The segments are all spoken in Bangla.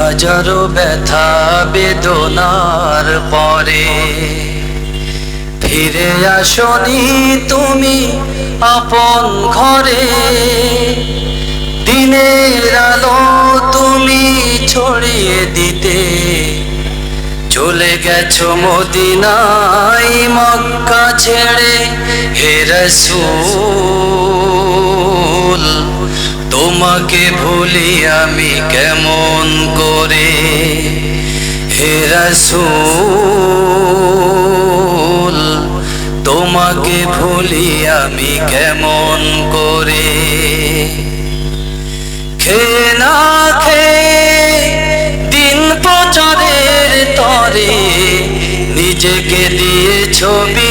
হাজারো ব্যথা বেদনার পরে। ফিরে আসনি তুমি আপন ঘরে। দিনের আলো তুমি ছড়িয়ে দিতে। চলে গেছো মদিনাই মক্কা ছেড়ে, হে তোমাকে ভুলি আমি কেমন করে? হে রসূল, তোমাকে ভুলি আমি কেমন করে? খে না খে দিন প্রচারের তরে নিজেকে দিয়ে ছবি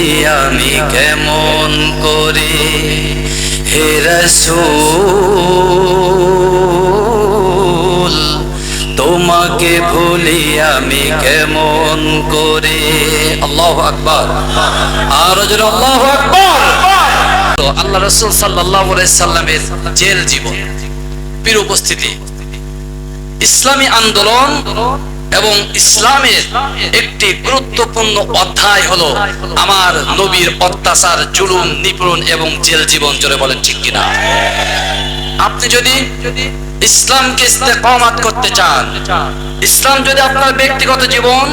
আমি কেমন করে? হে রসূল, তোমাকে ভুলি আমি কেমন করে? আল্লাহ আকবার। আর আল্লাহ আকবার। আল্লাহ রসুল সাল্লাহ সাল্লামের জেল জীবন, পীর উপস্থিতি, ইসলামী আন্দোলন এবং ইসলামের একটি গুরুত্বপূর্ণ অধ্যায় হলো আমার নবীর অত্যাচার, জুলুম নিপুণ এবং জেল জীবন। জোরে বলেন ঠিক কিনা? আপনি যদি ইসলামকে ইস্তেকামাত করতে চান। ইসলাম যদি আপনার ব্যক্তিগত জীবন,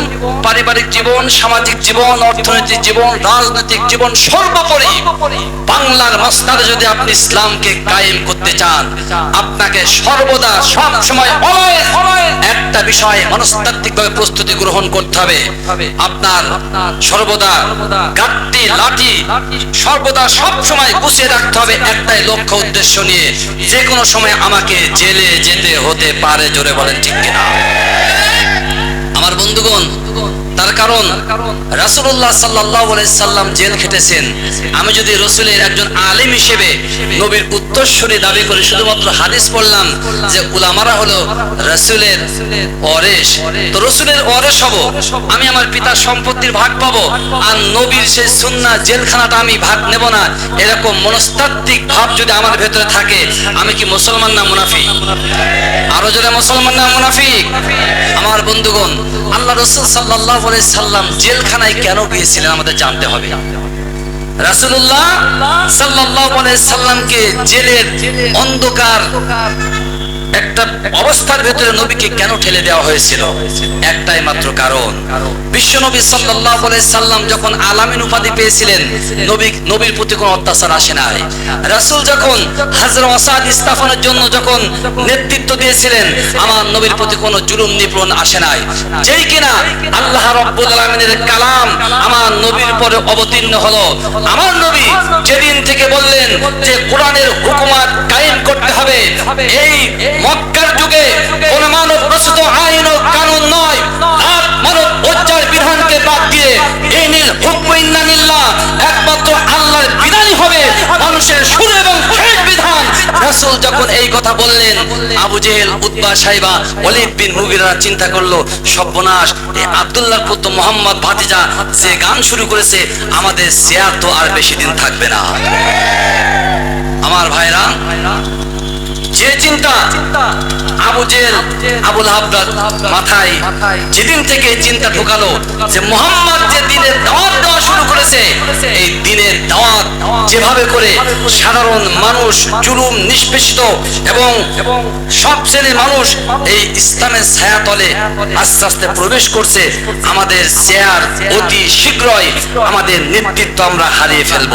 পারিবারিক জীবন, সামাজিক জীবন, অর্থনৈতিক জীবন, রাজনৈতিক জীবন, সর্বোপরি বাংলার মাস্টারে যদি আপনি ইসলামকে কায়েম করতে চান, আপনাকে সর্বদা সব সময় একটা বিষয়ে মনস্তাত্ত্বিকভাবে প্রস্তুতি গ্রহণ করতে হবে। আপনার সর্বদা গাট্টি, লাঠি সর্বদা সব সময় গুছিয়ে রাখতে হবে একটাই লক্ষ্য, উদ্দেশ্য নিয়ে। যে কোনো সময় আমাকে জেলে যেতে হতে পারে জোরে বলেন ঠিক কিনা? আমার বন্ধুগণ তার কারণ রাসুল্লাহ সাল্লাহ সাল্লাম জেল খেটেছেন। আমি যদি রসুলের একজন আলিম হিসেবে নবীর উত্তরস্বরী দাবি করে, শুধুমাত্র হাদিস পড়লাম যে উলামারা হলো রসুলের অরেশ তো রসুলের অরেশ হব, আমি আমার পিতার সম্পত্তির ভাগ পাবো, আর নবীর সেই সুন্না জেলখানাটা আমি ভাগ নেব না। এরকম মনস্তাত্ত্বিক ভাব যদি আমার ভেতরে থাকে, আমি কি মুসলমান না মুনাফি আরও জোরে মুসলমান না মুনাফিক? আমার বন্ধুগণ, আল্লাহ রসুল সাল্লাহ সাল্লাম জেলখানায় কেন গিয়েছিলেন আমাদের জানতে হবে। রাসুল্লাহ সাল্লাহ সাল্লামকে জেলের অন্ধকার একটা অবস্থার ভেতরে নবীকে কেন ঠেলে দেওয়া হয়েছিল? একটাই মাত্র কারণ। বিশ্ব নবী সাল্লাহ সাল্লাম যখন আলামিন উপাধি পেয়েছিলেন, নবী, নবীর প্রতি কোনো অত্যাচার আসে নাই। রাসুল যখন হাজরা ওয়াসাদ স্থাপনের জন্য যখন নেতৃত্ব দিয়েছিলেন, আমার নবীর প্রতি কোনো জুলুম নিপূরণ আসে নাই। যেই কিনা আল্লাহ রব্বুল আলমিনের কালাম আমার নবীর পরে অবতীর্ণ হলো। আমার নবী যেদিন থেকে বললেন যে, কোরআনের হুকুমাত কায়েম করতে হবে। এই মক্কার যুগে কোন মানব প্রস্তুত আইন ও কানুন নয়। আর মানব উচ্চার বিধানকে বাদ দিয়ে এই নীল হুকম ইন্নানিল্লাহ একমাত্র আল্লাহর বিধানই হবে মানুষের শুরু এবং শেষ বিধান। রাসূল যখন এই কথা বললেন, আবু জেহেল, উতবা সাইবা, ওলিদ বিন মুগিরা চিন্তা করল, সর্বনাশ এই আব্দুল্লাহর পুত্র মোহাম্মদ ভাতিজা যে গান শুরু করেছে, আমাদের শেয়ার তো আর বেশি দিন থাকবে না। আমার ভাইরা যে চিন্তা আবু জেল, আবুল হাবদার মাথায়, যেদিন থেকে চিন্তা ঢোকালো যে মোহাম্মদ যে দিনের দাওয়াত দেওয়া শুরু করেছে, এই দিনের দাওয়াত যেভাবে করে সাধারণ মানুষ জুলুম নিষ্পেষিত এবং সব শ্রেণির মানুষ এই ইসলামের ছায়াতলে আস্তে আস্তে প্রবেশ করছে, আমাদের চেয়ার অতি শীঘ্রই আমাদের নেতৃত্ব আমরা হারিয়ে ফেলব।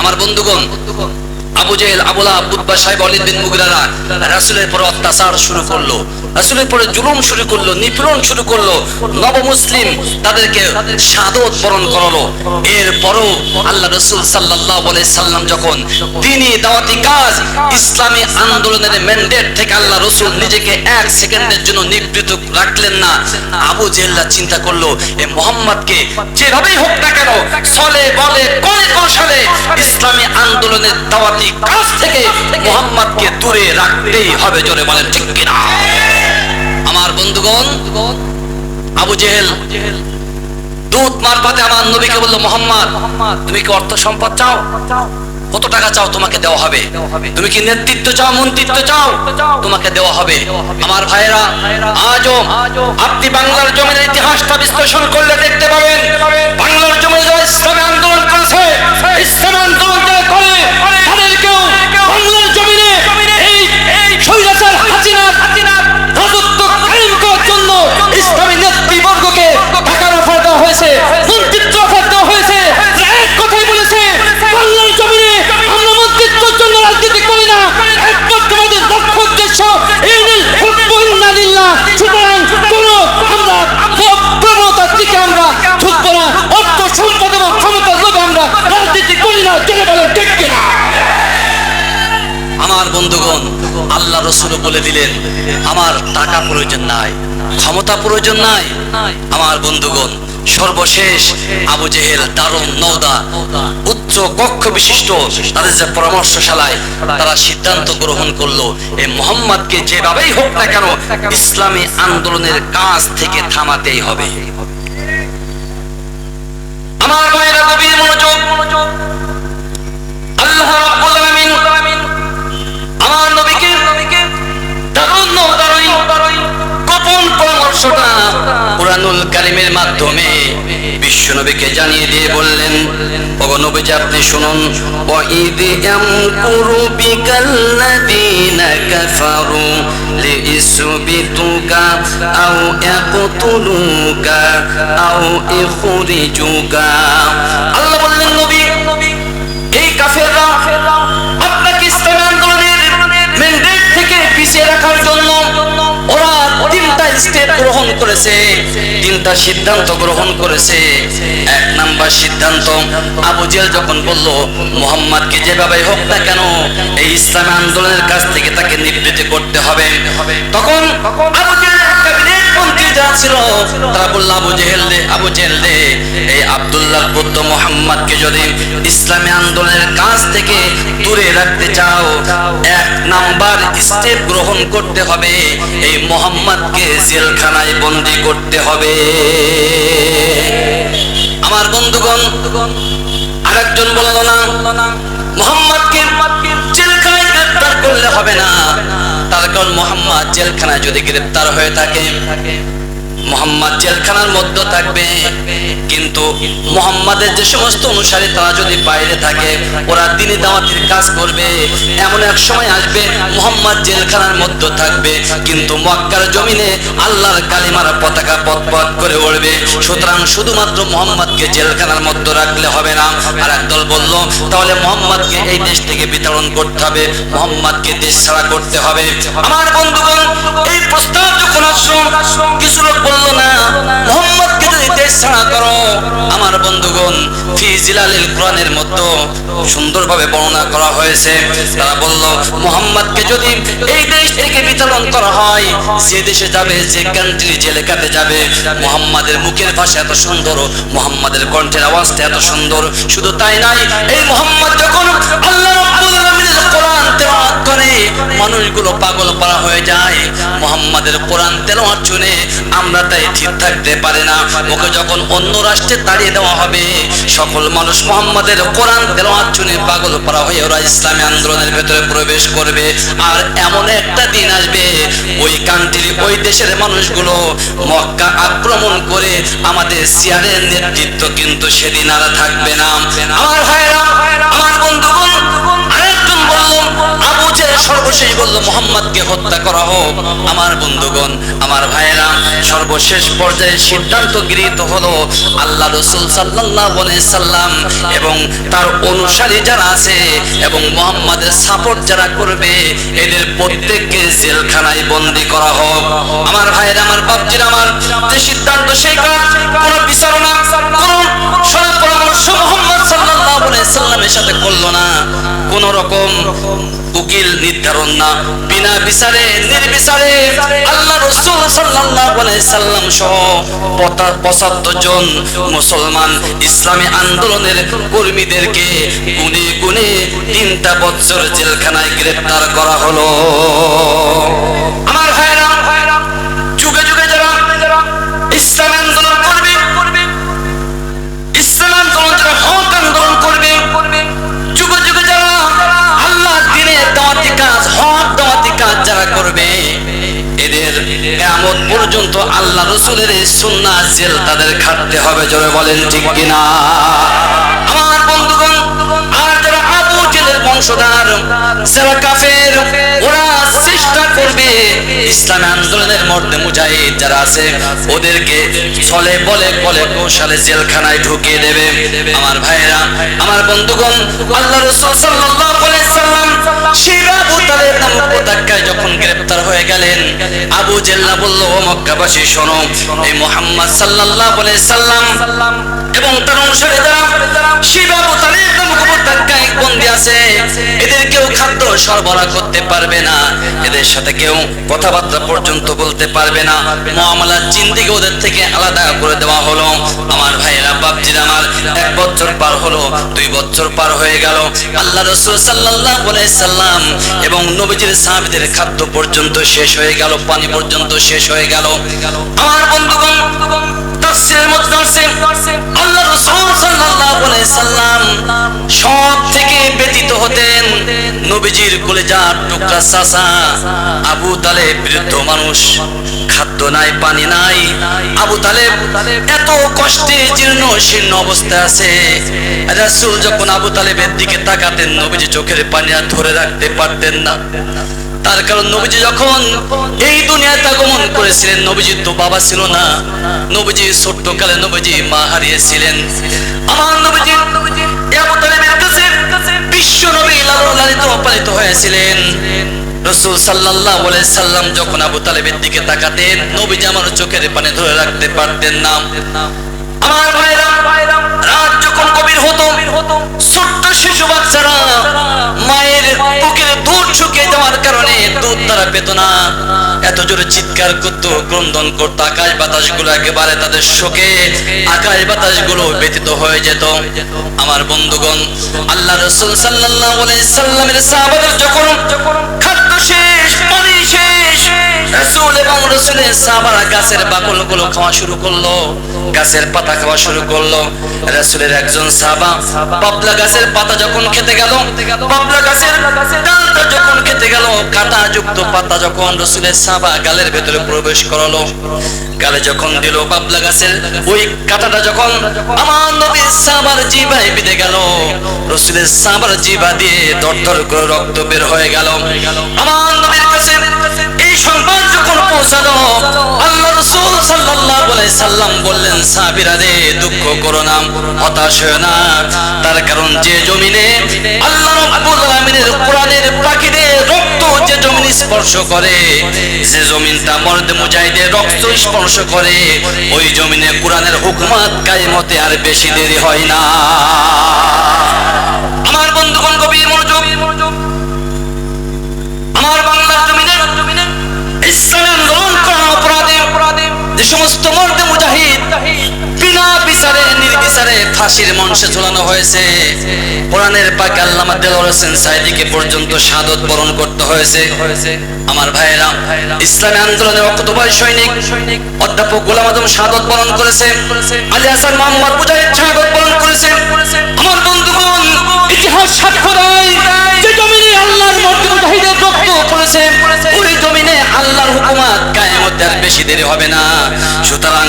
আমার বন্ধুগণ আবু আবুলা সাহেব মুগরারা রাসূলের পর অত্যাচার শুরু করল। রাসূলের পরে জুলুম শুরু করল, নিপীড়ন শুরু করল। তাদেরকে আল্লাহ রসুল আলাইহি সাল্লাম যখন তিনি দাওয়াতি কাজ ইসলামী আন্দোলনের ম্যান্ডেট থেকে আল্লাহ রসুল নিজেকে এক সেকেন্ডের জন্য নিবৃত রাখলেন না, আবু জেহেল্লা চিন্তা করল, এ মোহাম্মদকে যেভাবেই হোক না কেন, চলে বলে কলে কৌশলে ইসলামী আন্দোলনের দাওয়াতি কাজ থেকে মোহাম্মদকে দূরে রাখতেই হবে জোরে বলেন ঠিক কিনা? আমার বন্ধুগণ আবু জেহেল দূত মারফতে আমার নবীকে বলল মোহাম্মদ তুমি কি অর্থ সম্পদ চাও? কত টাকা চাও তোমাকে দেওয়া হবে? তুমি কি নেতৃত্ব চাও মন্ত্রিত্ব চাও? তোমাকে দেওয়া হবে। আমার ভাইরা আজও আপনি বাংলার জমির ইতিহাসটা বিশ্লেষণ করলে দেখতে পাবেন বাংলার জমিনে যারা ইসলামী আন্দোলন করেছে ইসলাম আন্দোলন করে দেওয়া হয়েছে। মন্ত্রিত্ব অফার হয়েছে। এক কথাই বলেছে আমাদের লক্ষ্য উদ্দেশ্য সুতরাং কোন আমরা আমরা রাজনীতি করি না জেনে বলেন ঠিক আমার বন্ধুগণ, আল্লাহ রসুল বলে দিলেন, আমার টাকা প্রয়োজন নাই, ক্ষমতা প্রয়োজন নাই। আমার বন্ধুগণ সর্বশেষ আবু জেহেল দারুণ নৌদা উচ্চ কক্ষ বিশিষ্ট, তাদের যে পরামর্শশালায় তারা সিদ্ধান্ত গ্রহণ করল। এই মোহাম্মদকে যেভাবেই হোক না কেন, ইসলামী আন্দোলনের কাজ থেকে থামাতেই হবে। কোরআনুল কারিমের মাধ্যমে বিশ্ব নবীকে জানিয়ে দিয়ে বললেন, ওগো নবীজি, আপনি শুনুন। আল্লাহ বললেন, নবী, এই কাফেররা আপনাকে ইসলামী আন্দোলনের থেকে পিছিয়ে রাখার জন্য করেছে, তিনটা সিদ্ধান্ত গ্রহণ করেছে। এক নাম্বার সিদ্ধান্ত, আবু জেল যখন বলল, মোহাম্মদকে যেভাবে হোক না কেন, এই ইসলামী আন্দোলনের কাছ থেকে তাকে নিবৃত্তি করতে হবে। তখন আবু জেলের আবু এই মোহাম্মদকে যদি ইসলামী আন্দোলনের থেকে দূরে রাখতে চাও, এক স্টেপ গ্রহণ করতে হবে, এই মোহাম্মদকে জেলখানায় বন্দি করতে হবে। আমার বন্ধুগণ, আরেকজন বলল, না, মোহাম্মদকে জেলখানায় গ্রেফতার করলে হবে না। তার কারণ মোহাম্মদ জেলখানায় যদি গ্রেপ্তার হয়ে থাকে। মোহাম্মদ জেলখানার মধ্যে থাকবে। কিন্তু মোহাম্মদের যে সমস্ত অনুসারী তারা যদি বাইরে থাকে, ওরা দিনে দাওয়াতির কাজ করবে। এমন এক সময় আসবে, মোহাম্মদ জেলখানার মধ্যে থাকবে। কিন্তু মক্কার জমিনে আল্লাহর কালিমার পতাকা পথ করে উঠবে সুতরাং শুধুমাত্র মোহাম্মদকে জেলখানার মধ্যে রাখলে হবে না। আর একদল বলল, তাহলে মোহাম্মদকে এই দেশ থেকে বিতরণ করতে হবে। মোহাম্মদকে দেশ ছাড়া করতে হবে। আমার বন্ধুগণ, এই প্রস্তাব যখন আসলো, কিছু লোক বলল না মোহাম্মদকে যদি দেশ ছাড়া করো আমার বন্ধুগণ শুধু তাই নাই, এই মোহাম্মদ যখন মানুষগুলো পাগল পারা হয়ে যায়। মোহাম্মদের কোরআন তেলাওয়াত শুনে আমরা তাই ঠিক থাকতে পারে না। ওকে যখন অন্য রাষ্ট্রে তাড়িয়ে দেওয়া হবে সকল মানুষ মোহাম্মদের কোরআন তেলাওয়াত শুনে পাগল পারা হয়ে ওরা ইসলামী আন্দোলনের ভেতরে প্রবেশ করবে। আর এমন একটা দিন আসবে, ওই কান্ট্রি ওই দেশের মানুষগুলো মক্কা আক্রমণ করে আমাদের সিয়ারের নেতৃত্ব কিন্তু সেদিন আর থাকবে না। আমার ভাইরা, আমার বন্ধুগণ, আরেকজন বলল, আবু জেহেল সর্বশেষ বলল, মোহাম্মদকে হত্যা করা হোক। আমার বন্ধুগণ, আমার ভাইয়েরা সর্বশেষ পর্যায়ে সিদ্ধান্ত গৃহীত হলো, আল্লাহ রসুল আলাইহি সাল্লাম এবং তার অনুসারী যারা আছে এবং মোহাম্মদের সাপোর্ট যারা করবে, এদের প্রত্যেককে জেলখানায় বন্দি করা হোক। আমার ভাইয়ের, আমার বাপজির, আমার যে সিদ্ধান্ত, সেই কাজ, কোনো বিচারণা, কোনো সরকার মোহাম্মদ রকম উকিল নির্ধারণ না। বিনা বিচারে, নির্বিচারে আল্লাহ রসুল সাল্লাল্লাহু সাল্লাম সহ পঁচাত্তর জন মুসলমান ইসলামী আন্দোলনের কর্মীদেরকে গুনে গুনে তিনটা বছর জেলখানায় গ্রেফতার করা হলো। আমার ভাইরা কেমন পর্যন্ত আল্লাহ রসুলের এই সুন্না জেল তাদের খাটতে হবে, জোরে বলেন ঠিক কিনা? আমার বন্ধুগণ বংশধর যারা কাফের, ওরা চেষ্টা করবে ইসলাম আন্দোলনের মধ্যে মুজাহিদ যারা আছে, ওদেরকে ছলে বলে বলে কৌশলে জেলখানায় ঢুকিয়ে দেবে। আমার ভাইরা আমার বন্ধুগণ, আল্লাহ রসুল সাল্লাল্লাহু আলাইহি সাল্লাম যখন হয়ে গেলেন, আবু শোনো, এই মোহাম্মদ সাল্লাম এবং তার অনুসারে যারা আবু নামক বন্দী আছে। এদের কেউ খাদ্য সরবরাহ করতে পারবে না। এদের সাথে কেউ কথাবার্তা পর্যন্ত বলতে পারবে না। মুআমালাত জিন্দিগি ওদের থেকে আলাদা করে দেওয়া হলো। আমার ভাইয়েরা, বাপজির আমার, এক বছর পার হলো, দুই বছর পার হয়ে গেল। আল্লাহ রসুল আলাইহি সাল্লাম এবং নবীজির সাহাবীদের খাদ্য পর্যন্ত শেষ হয়ে গেল, পানি পর্যন্ত শেষ হয়ে গেল। আমার বন্ধুগণ সব থেকে ব্যতীত হতেন নবীজির কলেজার টুকরা চাচা, আবু তালেব বৃদ্ধ মানুষ। খাদ্য নাই, পানি নাই। আবু তালেব এত কষ্টে জীর্ণ, শীর্ণ অবস্থায় আছে। রাসূল যখন আবু তালেবের দিকে তাকাতেন, নবীজি চোখের পানি আর ধরে রাখতে পারতেন না। তার কারণ নবীজি যখন এই দুনিয়াতে আগমন করেছিলেন নবীজির তো বাবা ছিল না। নবীজি ছোট্টকালে নবীজি মা হারিয়েছিলেন। আমার নবীজি বিশ্ব নবী লালিত পালিত হয়েছিলেন। রসুল সাল্লাল্লাহু আলাইহি সাল্লাম যখন আবু তালেবের দিকে তাকাতেন নবীজি আমার চোখের পানি ধরে রাখতে পারতেন না। আমার রাত যখন গভীর হতো, ছোট্ট শিশু বাচ্চারা মায়ের বুকের দুধ শুকিয়ে যাওয়ার কারণে দুধ তারা পেত না। এত চিৎকার করতো, ক্রন্দন করতো, আকাশ বাতাসগুলো একেবারে তাদের শোকে, আকাশ বাতাসগুলো ব্যতীত হয়ে যেত। আমার বন্ধুগণ, আল্লাহ রসুল সাল্লামের সাহাবাদের যখন খাদ্য শেষ, পানি শেষ গাছের পাতা খাওয়া শুরু করল। রাসূলের একজন পাবলা গাছের পাতা যখন খেতে গেল, পাবলা গাছের ডালটা যখন খেতে গেল কাঁটা যুক্ত পাতা যখন রাসূলের সাহাবা গালের ভেতরে প্রবেশ করালো। গালে যখন দিল পাবলা গাছের ওই কাঁটাটা যখন আমার নবীর সাহাবার জিভায় বিঁধে গেল। রাসূলের সাহাবার জিভা দিয়ে দরদর করে রক্ত বের হয়ে গেল। আমার নবীর কাছে এই সংবাদ যখন পৌঁছালো, আল্লাহ রাসূল সাল্লাল্লাহু আলাইহি সাল্লাম বললেন, সাহাবীরা রে, দুঃখ করো না, হতাশ হয়ো না। তার কারণ যে জমিনে আল্লাহ রাব্বুল আলামিনের কোরআনের পাখিদের যে জমিন স্পর্শ করে, যে জমিনটা মর্দ মুজাহিদের রক্ত স্পর্শ করে, ওই জমিনে কোরআনের হুকুমাত কায়েমতে আর বেশি দেরি হয় না। আমার বন্ধুগণ, গভীর মনোযোগ ফাঁসির মঞ্চে ঝোলানো হয়েছে। কোরআনের পাক আল্লামা দেলোয়ার হোসেন সাইদিকে পর্যন্ত শাহাদত বরণ করতে হয়েছে। আমার ভাইয়েরা, ইসলামী আন্দোলনের অক্টোবর সৈনিক অধ্যাপক গোলাম আদম শাহাদত বরণ করেছে। আলী হাসান মোহাম্মদ মুজাহিদ শাহাদত বরণ করেছে। আমার বন্ধুগণ, ইতিহাস সাক্ষ্য দেয় আল্লাহর মধ্যে রক্ত পড়েছে। ওই জমিনে আল্লাহর হুকুমাত কায়েমত আর বেশি দেরি হবে না। সুতরাং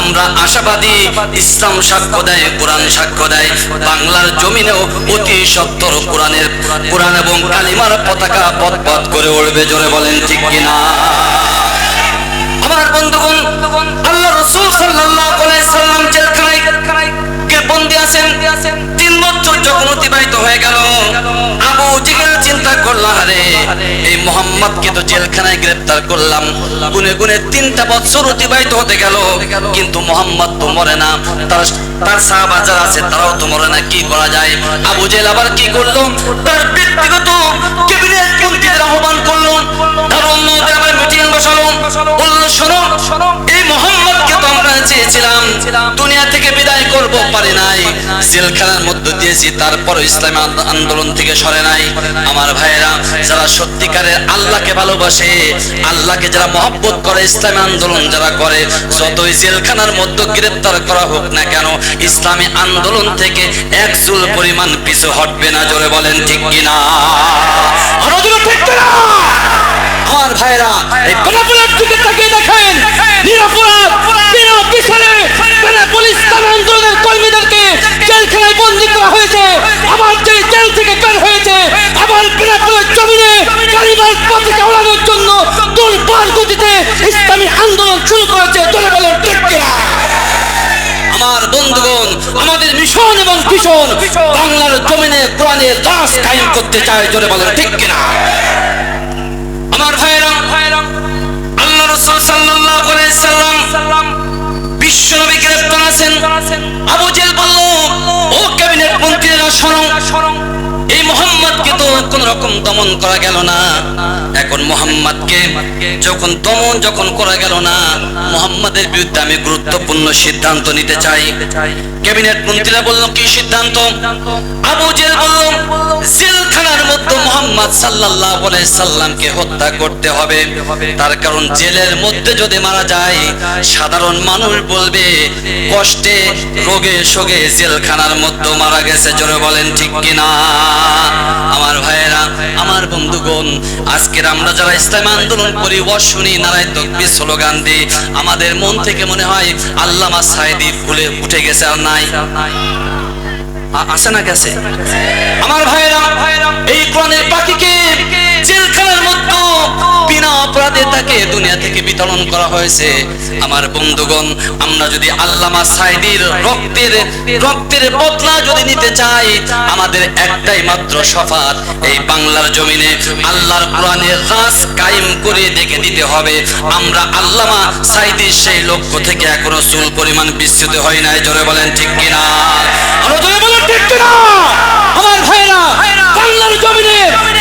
আমরা আশাবাদী, ইসলাম সাক্ষ্য দেয়, কোরআন সাক্ষ্য দেয়। বাংলার জমিনেও অতি সত্তর কোরআনের কোরআন এবং কালিমার পতাকা পথ করে উঠবে জোরে বলেন ঠিক কিনা? আমার বন্ধুগণ, আল্লাহ রসুল সাল্লাল্লাহু আলাইহি সাল্লাম জেলখানায় কে বন্দী আছেন। তিন বছর যখন অতিবাহিত হয়ে গেল। আবু জিগের করল আরে এই মোহাম্মদকে তো জেলখানায় গ্রেফতার করলাম। গুনে গুনে তিনটা বছর অতিবাহিত হতে গেল। কিন্তু মোহাম্মদ তো মরে না। তার তার সাহাবা যারা আছে, তারাও তো মরে না। কি করা যায়? আবু জেল আবার কি করল? তার ব্যক্তিগত ক্যাবিনেট মন্ত্রীদের আহ্বান করল। তার অন্যদের আবার মিটিং বসালো। বলল, শোনো, এই তো আমরা চেয়েছিলাম। দুনিয়া থেকে বিদায় করব, পারি নাই। জেলখানার মধ্য দিয়েছি তারপর ইসলাম আন্দোলন থেকে সরে নাই। আমার ভাইয়েরা যারা সত্যিকারের আল্লাহকে ভালোবাসে আল্লাহকে যারা মহব্বত করে ইসলামী আন্দোলন যারা করে যতই জেলখানার মধ্যে গ্রেপ্তার করা হোক না কেন ইসলামী আন্দোলন থেকে এক চুল পরিমাণ পিছু হটবে না জোরে বলেন ঠিক কিনা? আমার ভাইরা এই দিকে তাকিয়ে দেখেন। নিরাপরাধ বেনাপোল ইসলাম আন্দোলনের কর্মীদেরকে জেলখানায় বন্দি করা হয়েছে আবার যে জেল থেকে বের হয়েছে, আবার বেনাপোলের জমিনে গালিবার পথে ওড়ানোর জন্য দুর্বার গতিতে ইসলামী আন্দোলন শুরু করেছে ঠিক কিনা? আমার বন্ধুগণ, আমাদের মিশন এবং ভীষণ বাংলার জমিনে কোরআনের দাস কায়েম করতে চায় জোরে বলেন ঠিক কিনা আমার ভাইরা আল্লাহ রাসূল আলাইহি সাল্লাম বিশ্ব নবী গ্রেফতার আছেন। আবু জেল বলল ও ক্যাবিনেট মন্ত্রীরা শোনো। এই মোহাম্মদকে তো কোন রকম দমন করা গেল না। এখন মোহাম্মদকে যখন দমন যখন করা গেল না, মোহাম্মদের বিরুদ্ধে আমি গুরুত্বপূর্ণ সিদ্ধান্ত নিতে চাই। ক্যাবিনেট মন্ত্রীরা বলল, কি সিদ্ধান্ত? আবু জেল বলল, জেলখানার মধ্যে মোহাম্মদ সাল্লাল্লাহু আলাইহি সাল্লামকে হত্যা করতে হবে। তার কারণ জেলের মধ্যে যদি মারা যায়, সাধারণ মানুষ বলবে, কষ্টে, রোগে শোগে জেলখানার মধ্যে মারা গেছে। জোরে বলেন ঠিক কিনা? আমার ভাইয়েরা, আমার বন্ধুগণ, আজকের আমরা যারা ইসলাম আন্দোলন করি ও শুনি নারায় তকবির স্লোগান দিই আমাদের মন থেকে মনে হয় আল্লামা সাইদি ফুলে উঠে গেছে আর নাই। আসে না গেছে আমার ভাইয়েরা, এই কোরআনের পাখিকে জেলখানার মধ্যে বিনা অপরাধে তাকে দুনিয়া থেকে বিতরণ করা হয়েছে। আমার বন্ধুগণ, আমরা যদি আল্লামা সাইদির রক্তের রক্তের বদলা যদি নিতে চাই, আমাদের একটাই মাত্র সফাত এই বাংলার জমিনে আল্লাহর কোরআনের রাজ কায়েম করে দেখে দিতে হবে। আমরা আল্লামা সাইদির সেই লক্ষ্য থেকে এখনও চুল পরিমাণ বিস্তৃত হয় নাই, জোরে বলেন ঠিক কিনা? জোরে বলেন ঠিক কিনা? আমার ভাইরা, বাংলার জমিনে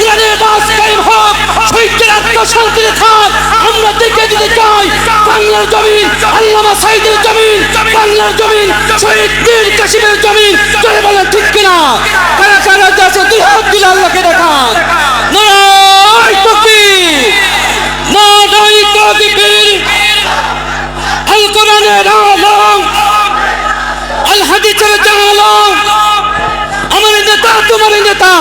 কোরআনের দাস কায়েম হোক, শহীদদের আত্মশান্তিতে থাক। আমরা দেখে দিতে চাই, বাংলার জমিন, আল্লামা সাইদের জমিন, বাংলার জমিন, শহীদ বীর কাশিমের জমিন। জোরে বলেন, ঠিক কিনা? কারা কারা যাচ্ছে দুই হাত দিলে আল্লাহকে দেখান। নয় তকবীর নয় তকবীর আল কোরআনের আলম আল হাদিসের জাহালম আমার নেতা, তোমার নেতা।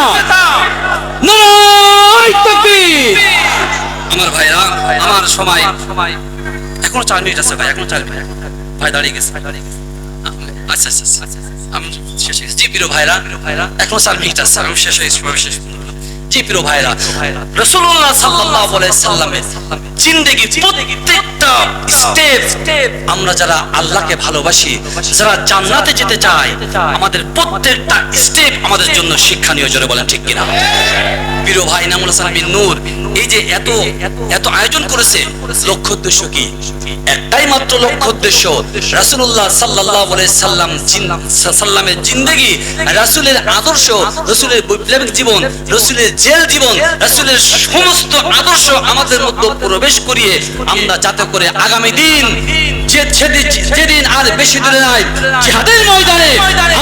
ভাইরা আমার সময়। এখনও চার মিনিট আছে ভাই এখনও চার মিনিট। ভাই দাঁড়িয়ে গেছে। আচ্ছা আচ্ছা আচ্ছা আমি শেষ জি প্রিয় ভাইরা এখনও চার মিনিট আছে। আমি শেষ হয়ে গেছি, আমি শেষ জি প্রিয় ভাইরা রাসূলুল্লাহ সাল্লাল্লাহু আলাইহি সাল্লামের জিন্দেগি প্রত্যেকটা স্টেপ আমরা যারা আল্লাহকে ভালোবাসি যারা জান্নাতে যেতে চাই আমাদের প্রত্যেকটা স্টেপ আমাদের জন্য শিক্ষণীয় জোরে বলেন ঠিক কিনা? প্রিয় ভাই নামুল হাসান বিন নূর এই যে এত এত আয়োজন করেছে লক্ষ্য উদ্দেশ্য কি? একটাই মাত্র লক্ষ্য উদ্দেশ্য, রাসূলুল্লাহ সাল্লাল্লাহু আলাইহি সাল্লাম সাল্লামের জিন্দেগি, রাসূলের আদর্শ, রাসূলের বৈপ্লবিক জীবন, রাসূলের জেল জীবন, রাসূলের সমস্ত আদর্শ আমাদের মধ্যে প্রবেশ করিয়ে আমরা যাতে করে আগামী দিন যে যেদিন আর বেশি দূরে নাই, জিহাদের ময়দানে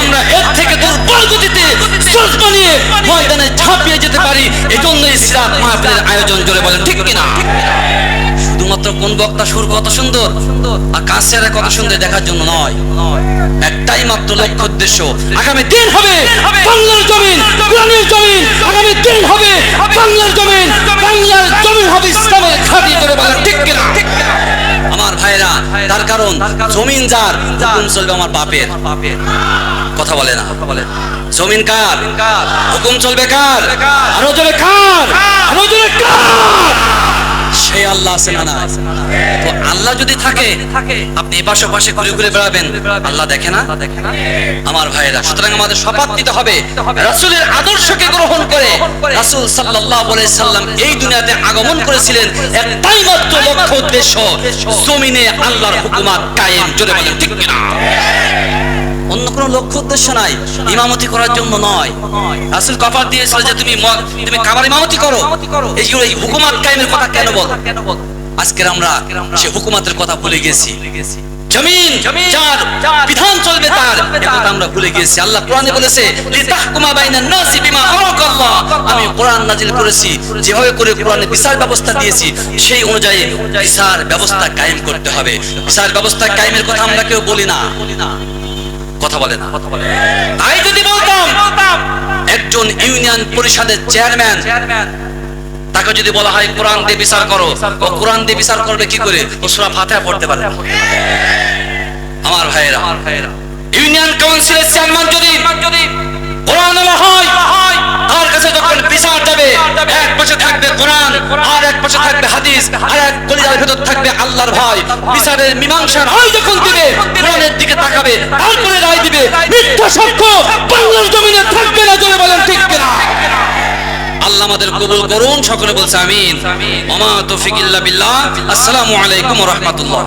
আমরা এর থেকে দুর্বল গতিতে সোর্স বানিয়ে ময়দানে ঝাঁপিয়ে যেতে পারি এই জন্য ইসলাম মাহফিলের আয়োজন করে বলেন, ঠিক কিনা? শুধুমাত্র কোন বক্তা সুর কত সুন্দর, আর কাছের কত সুন্দর দেখার জন্য নয়। একটাই মাত্র লক্ষ্য উদ্দেশ্য, আগামী দিন হবে বাংলার জমিন, কোরআনের জমিন, আগামী দিন হবে বাংলার জমিন বাংলার জমিন হবে ইসলামের খাঁটি করে বলেন, ঠিক কিনা? আমার ভাইরা তার কারণ জমিন যার হুকুম চলবে আমার বাপের। কথা বলে না। জমিন কার? হুকুম চলবে কার? আরও জোরে কার? আরও জোরে কার? সেই আল্লাহ আছে না নাই? তো আল্লাহ যদি থাকে, আপনি ঘুরে ঘুরে বেড়াবেন। আল্লাহ দেখে না? আমার ভাইয়েরা, সুতরাং আমাদের শপথ নিতে হবে। রাসূলের আদর্শকে গ্রহণ করে রাসূল সাল্লাল্লাহু আলাইহি সাল্লাম এই দুনিয়াতে আগমন করেছিলেন একটাই মাত্র লক্ষ্য, উদ্দেশ্য, জমিনে আল্লাহর হুকুমাত কায়েম। জোরে বলেন, ঠিক অন্য কোনো লক্ষ্য, উদ্দেশ্য নাই। ইমামতি করার জন্য নয়। রাসূল কফার দিয়েছিল যে তুমি তুমি কাবার ইমামতি করো। এই এই হুকুমাত কায়েমের কথা কেন বল? আজকে আমরা সে হুকুমাতের কথা ভুলে গেছি। জমিন বিধান চলবে তার। আমরা ভুলে গেছি। আল্লাহ কোরআনে বলেছে, লিতাহকুমা নাসি বিমা আরাকাল্লাহ আমি কোরআন নাজিল করেছি, যেভাবে করে কোরআনে বিচার ব্যবস্থা দিয়েছি, সেই অনুযায়ী বিচার ব্যবস্থা কায়েম করতে হবে। বিচার ব্যবস্থা কায়েমের কথা আমরা কেউ বলি না। কথা বলে না তাই যদি বলতাম, একজন ইউনিয়ন পরিষদের চেয়ারম্যান, তাকে যদি বলা হয় কোরআন দিয়ে বিচার করো, ও কোরআন দিয়ে বিচার করবে কি করে ও সুরা পড়তে পারে। আমার ভাইয়েরা, ইউনিয়ন কাউন্সিলের চেয়ারম্যান যদি কোরআন আলা যখন এক থাকবে আর এক পাশে থাকবে হাদিস ভেতর থাকবে আল্লাহর মীমাংসা যখন দিকে তাকাবে রায় দিবে। বলেন ঠিক আল্লাহ আমাদের কবুল করুন, সকলে বলছে আমিন। বিল্লাহ। আসসালামু আলাইকুম ওয়া রাহমাতুল্লাহ।